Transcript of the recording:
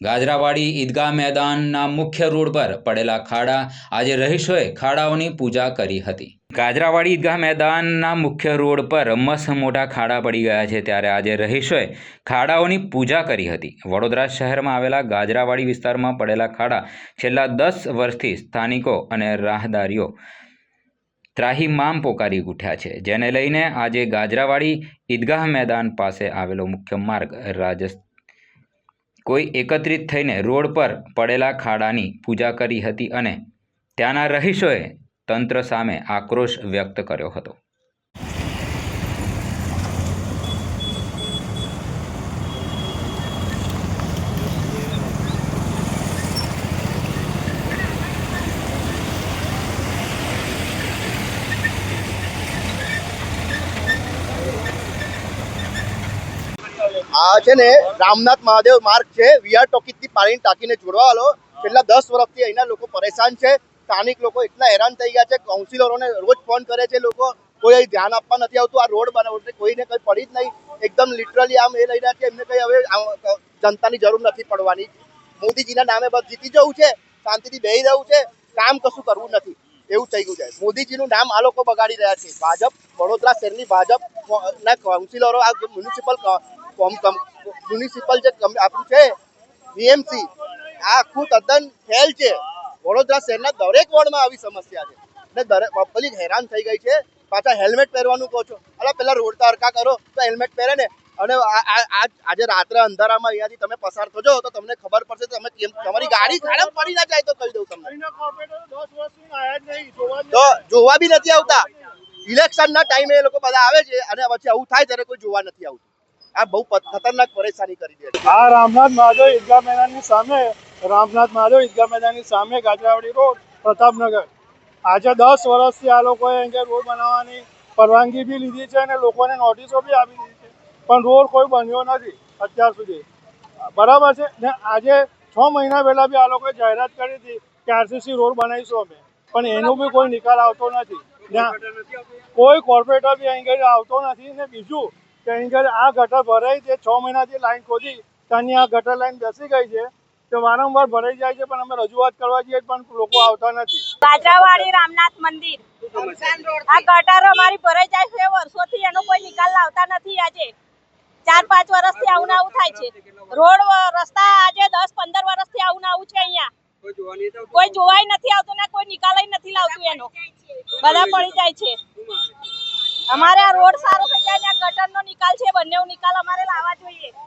ગાજરાવાડી ઈદગાહ મેદાનના મુખ્ય રોડ પર પડેલા ખાડા આજે રહીશોએ ખાડાઓની પૂજા કરી હતી. ગાજરાવાડી ઈદગાહ મેદાનના મુખ્ય રોડ પર મસ્ત મોટા ખાડા પડી ગયા છે ત્યારે આજે રહીશોએ ખાડાઓની પૂજા કરી હતી. વડોદરા શહેરમાં આવેલા ગાજરાવાડી વિસ્તારમાં પડેલા ખાડા છેલ્લા દસ વર્ષથી સ્થાનિકો અને રાહદારીઓ ત્રાહીમામ પોકારી ઉઠ્યા છે. જેને લઈને આજે ગાજરાવાડી ઈદગાહ મેદાન પાસે આવેલો મુખ્ય માર્ગ રાજસ્થ કોઈ એકત્રિત થઈને રોડ પર પડેલા ખાડાની પૂજા કરી હતી અને ત્યાંના રહીશોએ તંત્ર સામે આક્રોશ વ્યક્ત કર્યો હતો. આ છે ને રામનાથ મહાદેવ માર્ગ છે. વીઆર ટોકીજથી પાણી ટાંકીને જોડવા જોડવાવાળો છેલ્લા દસ વર્ષથી અહીંના લોકો પરેશાન છે. સ્થાનિક લોકો એટલા હેરાન થઈ ગયા છે. કાઉન્સિલરોને રોજ ફોન કરે છે લોકો. કોઈ અહીં ધ્યાન આપવા નથી આવતું. આ રોડ બનાવો કોઈને કંઈ પડી જ નહીં. એકદમ લિટરલી આમ એ લઈ રહ્યા છે. એમને કંઈ હવે જનતાની જરૂર નથી પડવાની. મોદીજીના નામે બસ જીતી જવું છે. શાંતિથી બેહી રહેવું છે. કામ કશું કરવું નથી. એવું થઈ ગયું છે. મોદીજીનું નામ આ લોકો બગાડી રહ્યા છે. ભાજપ, વડોદરા શહેરની ભાજપ, ના કાઉન્સિલરો આ મ્યુનિસિપલ મ્યુનિસિપલ જે આપણું છે બીએમસી આ આખું તદ્દન ફેલ છે. વડોદરા શહેરના દરેક વોર્ડમાં આવી સમસ્યા છે. ને દરેક પબ્લિક હેરાન થઈ ગઈ છે. પાછા હેલ્મેટ પહેરવાનું કહો છો. અલા પેલા રોડ તરકા કરો તો હેલ્મેટ પહેરે ને. અને આજે રાત્રે અંધારામાં અહીંયાથી તમે પસાર થજો તો તમને ખબર પડશે તમે કેમ તમારી ગાડી ખરાબ પડી ના જાય તો કહી દઉં તમને. તો જોવા બી નથી આવતા. ઇલેક્શન ના ટાઈમે એ લોકો બધા આવે છે અને પછી આવું થાય ત્યારે કોઈ જોવા નથી આવતું. આ બહુ ખતરનાક પરેશાની કરી દે છે. આ રામનાથ મહાદેવ ઈદગાહ મેદાનની સામે, રામનાથ મહાદેવ ઈદગાહ મેદાનની સામે ગાજરાવાડી રોડ, પ્રતાપનગર. આજે દસ વર્ષથી આ લોકોએ અહીંયા રોડ બનાવવાની પરવાનગી બી લીધી છે અને લોકોને નોટિસો બી આપી દીધી છે. પણ રોડ કોઈ બન્યો નથી અત્યાર સુધી. બરાબર છે? ને આજે છ મહિના પહેલાં બી આ લોકોએ જાહેરાત કરી હતી કે આરસીસી રોડ બનાવીશું અમે. પણ એનો બી કોઈ નિકાલ આવતો નથી. કોઈ કોર્પોરેટર બી અહીં આવતો નથી. ને બીજું કે આગળ આ ગટર ભરાઈ છે છ મહિનાથી લાઈન ખોદી ત્યાંની આ ગટર લાઈન બેસી ગઈ છે. તો વારંવાર ભરાઈ જાય છે પણ અમે રજૂઆત કરવા જઈએ પણ લોકો આવતા નથી. બાજરાવાડી રામનાથ મંદિર. આ ગટર અમારી ભરાઈ જાય છે વર્ષોથી એનો કોઈ નિકાલ લાવતા નથી આજે. ચાર પાંચ વર્ષથી આવું ને આવું થાય છે. રોડ રસ્તા આજે દસ પંદર વર્ષથી આવું આવું છે અહીંયા. કોઈ જોવાય નથી આવતું ને કોઈ નિકાલ નથી લાવતું એનો. બધા પડી જાય છે. અમારે આ રોડ સારો થઈ જાય ને ગટરનો નિકાલ છે બંનેનો નિકાલ અમારે લાવવા જોઈએ.